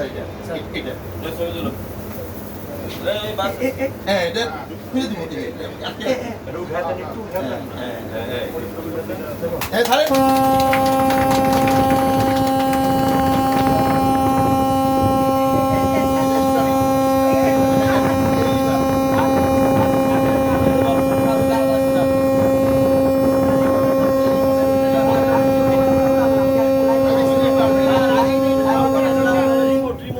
এটা এটা হ্যাঁ এটা খুলে দিব দিকে হ্যাঁ হ্যাঁ হ্যাঁ হ্যাঁ ছাড়ে রিমোট আর এটা হলো লিভার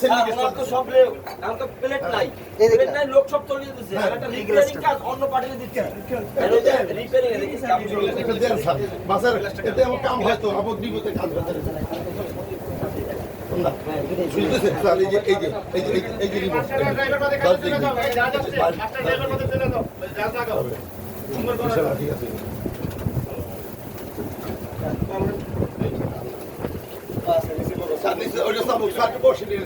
পুরো সিন্ডিকেট তো সব লোক আমার তো প্লেট নাই। প্লেট নাই লোক সব তলিয়ে দিচ্ছে একটা রিপেয়ারিং কাজ অন্য পাঠিয়ে দিচ্ছে। রিপেয়ারিং এ দেখিস কাম শুরু হয়েছে। এটা দেন স্যার। বাসার এতে আমার কাম হয়তো আপদ বিপদে কাজ করতে না শুনতেছেন? স্যার নিচে ওইটা সব স্যার বসে নিয়ে